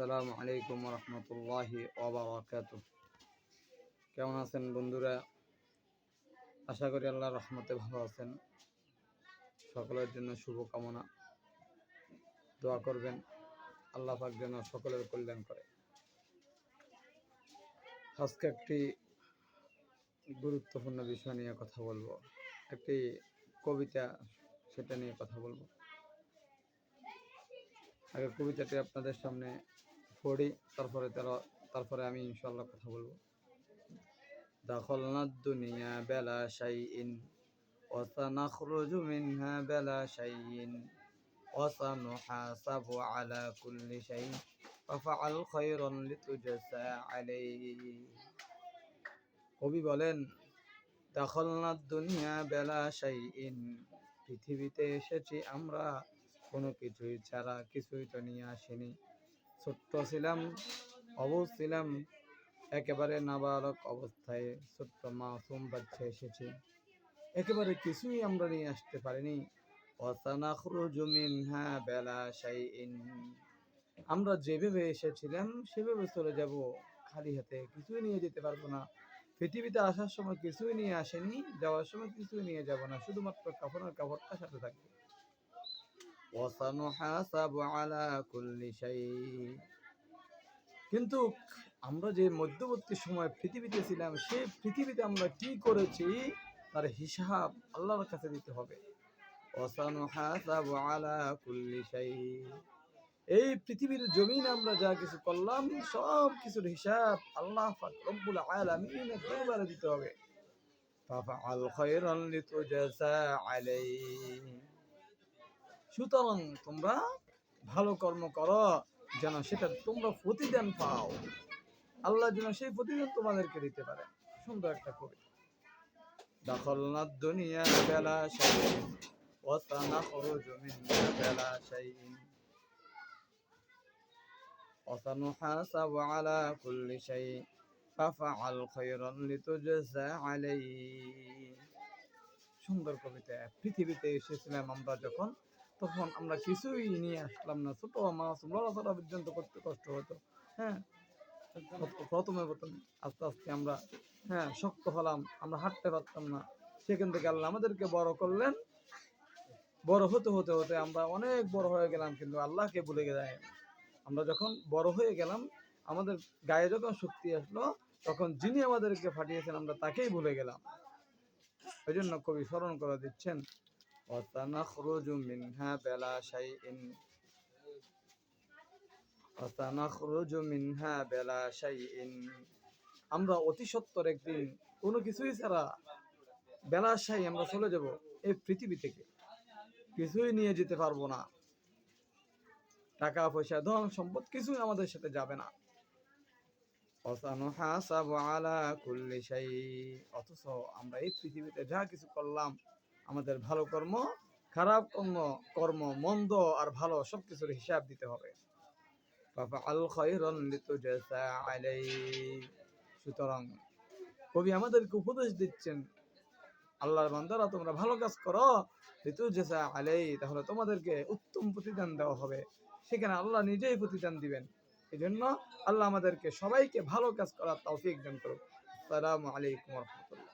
আসসালামু আলাইকুম রহমতুল্লাহি কেমন আছেন বন্ধুরা? আশা করি আল্লাহ রহমতে ভালো আছেন। সকলের জন্য শুভকামনা। দোয়া করবেন। আল্লাহ পাক যেন সকলের কল্যাণ করে। আজকে একটি গুরুত্বপূর্ণ বিষয় নিয়ে কথা বলব। একটি কবিতা সেটা নিয়ে কথা বলব। আগে কবিতাটি আপনাদের সামনে পড়ি তারপরে তারা তারপরে আমি ইনশাল্লাহ কথা বলবো دخلنا الدنيا بلا شيء وسنخرج منها بلا شيء وسنحاسب على كل شيء ففعل خيرا لتجزى عليه কবি বলেন দখলনা দুনিয়া বেলা শাইইন পৃথিবীতে এসেছি আমরা কোনো কিছুই ছাড়া কিছুই তো নিয়ে আসিনি ছোট্ট ছিলাম, অবুজ ছিলাম, একেবারে নাবালক অবস্থায় ছোট্ট মাসুম বাচ্চা এসেছে। একেবারে কিছুই আমরা নিয়ে আসতে পারিনি। আমরা যেভাবে এসেছিলাম, সেভাবে চলে যাব। খালি হাতে কিছুই নিয়ে যেতে পারব না। পৃথিবীতে আসার সময় কিছুই নিয়ে আসেনি, যাওয়ার সময় কিছুই নিয়ে যাব না। শুধুমাত্র কাপড়ের কাপড়টা সাথে থাকবে। কিন্তু আমরা যে মধ্যবর্তী সময় পৃথিবীতে ছিলাম, সেই পৃথিবীতে আমরা কি করেছি? তার হিসাব আল্লাহর কাছে দিতে হবে। এই পৃথিবীর জমিন আমরা যা কিছু করলাম, সব কিছুর হিসাব আল্লাহ রব্বুল আলামিনের দরবারে দিতে হবে। ফাফআল খায়রান লিতুজাসা সুতরাং তোমরা ভালো কর্ম করো যেন সেটা তোমরা প্রতিদান পাও আল্লাহ যেন সেই প্রতিদান তোমাদেরকে দিতে পারে সুন্দর একটা কবি দখলনা দুনিয়া বেলা শাইইন وسنخرج منها بلا شيء وسنحاسب على كل شيء ففعل خيرا لتجزى عليه সুন্দর কবিতা পৃথিবীতে এসেছিলাম আমরা যখন তখন আমরা কিছুই নিয়ে আসলাম না। ছোট মাছ লড়াচড়া পর্যন্ত করতে কষ্ট হতো। হ্যাঁ? প্রথমে প্রথমে আস্তে আস্তে আমরা হ্যাঁ শক্ত হলাম, আমরা হাঁটতে পারতাম না। সেখান থেকে আল্লাহ আমাদেরকে বড় করলেন। বড় হতে হতে হতে আমরা অনেক বড় হয়ে গেলাম, কিন্তু আল্লাহকে ভুলে যায় আমরা যখন বড় হয়ে গেলাম, আমাদের গায়ে যখন শক্তি আসলো, তখন যিনি আমাদেরকে ফাটিয়েছেন, আমরা তাকেই ভুলে গেলাম। ওই জন্য কবি স্মরণ করে দিচ্ছেন وسنخرج منها بلا شيء وسنخرج منها بلا شيء আমরা অতি সত্তর একদিন কোনো কিছুই ছাড়া বেলা সাই আমরা চলে যাব এই পৃথিবী থেকে কিছুই নিয়ে যেতে পারবো না টাকা পয়সা ধন সম্পদ কিছুই আমাদের সাথে যাবে না অসানুহাসাবু আলা কুল্লি শাই অথচ আমরা এই পৃথিবীতে যা কিছু করলাম আমাদের ভালো কর্ম, খারাপ কর্ম কর্ম, মন্দ আর ভালো সব কিছুর হিসাব দিতে হবে। সুতরাং কবি আমাদেরকে উপদেশ দিচ্ছেন, আল্লাহর বান্দারা তোমরা ভালো কাজ করো, লিতুজাসা আলাই তাহলে তোমাদেরকে উত্তম প্রতিদান দেওয়া হবে। সেখানে আল্লাহ নিজেই প্রতিদান দিবেন। এই জন্য আল্লাহ আমাদেরকে সবাইকে ভালো কাজ করার তৌফিক দান করুক। আসসালামু আলাইকুম রহমতুল্লাহ।